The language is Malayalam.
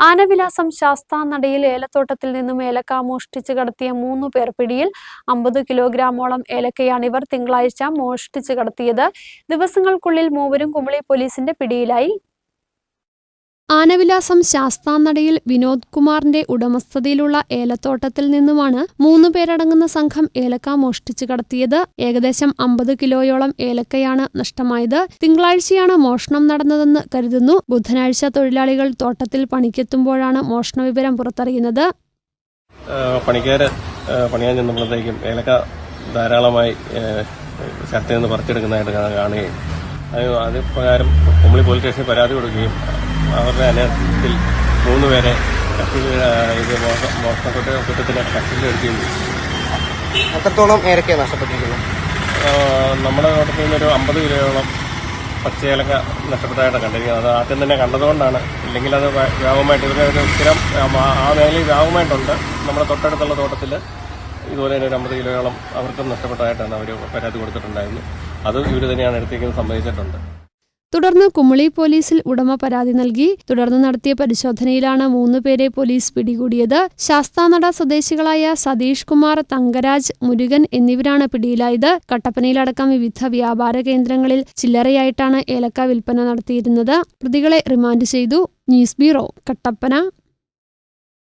ആനവിലാസം ശാസ്താനടയിൽ ഏലത്തോട്ടത്തിൽ നിന്നും ഏലക്ക മോഷ്ടിച്ച് കടത്തിയ മൂന്ന് പേർ പിടിയിൽ അമ്പത് കിലോഗ്രാമോളം ഏലക്കയാണ് ഇവർ തിങ്കളാഴ്ച മോഷ്ടിച്ച് കടത്തിയത്. ദിവസങ്ങൾക്കുള്ളിൽ മൂവരും കുമളി പോലീസിന്റെ പിടിയിലായി. ആനവിലാസം ശാസ്താനടയിൽ വിനോദ് കുമാറിന്റെ ഉടമസ്ഥതയിലുള്ള ഏലത്തോട്ടത്തിൽ നിന്നുമാണ് മൂന്ന് പേരടങ്ങുന്ന സംഘം ഏലക്ക മോഷ്ടിച്ചു കടത്തിയത്. ഏകദേശം അമ്പത് കിലോയോളം ഏലക്കയാണ് നഷ്ടമായത്. തിങ്കളാഴ്ചയാണ് മോഷണം നടന്നതെന്ന് കരുതുന്നു. ബുധനാഴ്ച തൊഴിലാളികൾ തോട്ടത്തിൽ പണിക്കെത്തുമ്പോഴാണ് മോഷണ വിവരം പുറത്തറിയുന്നത്. പണിക്കാർ പണിയാൻ ഏലക്ക ധാരാളമായി ശക്തി നിന്ന് പറിച്ചെടുക്കുന്നതായിട്ട് കാണുകയും അത് പ്രകാരം കുമളി പോലീസ് സ്റ്റേഷനിൽ പരാതി കൊടുക്കുകയും അവരുടെ അലേർട്ടിൽ മൂന്ന് പേരെ ഇത് മോഷ- മോഷണപ്പെട്ട കുറ്റത്തിന് എത്രത്തോളം ഏരൊക്കെയാണ് നഷ്ടപ്പെട്ടിരിക്കുന്നത്? ആഹ്, നമ്മുടെ തോട്ടത്തിൽ നിന്നൊരു അമ്പത് കിലോയോളം പച്ചയിലൊക്കെ നഷ്ടപ്പെട്ടതായിട്ട് കണ്ടിരിക്കുന്നത്. അത് ആദ്യം തന്നെ കണ്ടതുകൊണ്ടാണ്. ഇല്ലെങ്കിൽ അത് വ്യ- വ്യാപകമായിട്ട് ഇവരുടെ ഒരു സ്ഥിരം ആ- മേഖലയിൽ വ്യാപകമായിട്ടുണ്ട്. നമ്മുടെ തൊട്ടടുത്തുള്ള തോട്ടത്തിൽ ഇതുപോലെ തന്നെ ഒരു അമ്പത് കിലോയോളം അവർക്കും നഷ്ടപ്പെട്ടതായിട്ടാണ് അവർ പരാതി കൊടുത്തിട്ടുണ്ടായിരുന്നു. അത് ഇവർ തന്നെയാണ് എടുത്തേക്കുന്നത് സമ്മതിച്ചിട്ടുണ്ട് തുടർന്ന് കുമളി പോലീസിൽ ഉടമ പരാതി നൽകി. തുടർന്ന് നടത്തിയ പരിശോധനയിലാണ് മൂന്ന് പേരെ പോലീസ് പിടികൂടിയത്. ശാസ്താനട സ്വദേശികളായ സതീഷ് കുമാർ തങ്കരാജ് മുരുകൻ എന്നിവരാണ് പിടിയിലായത്. കട്ടപ്പനയിലടക്കം വിവിധ വ്യാപാര കേന്ദ്രങ്ങളിൽ ചില്ലറയായിട്ടാണ് ഏലക്ക വിൽപ്പന നടത്തിയിരുന്നത്. പ്രതികളെ റിമാൻഡ് ചെയ്തു. News bureau Kattappana.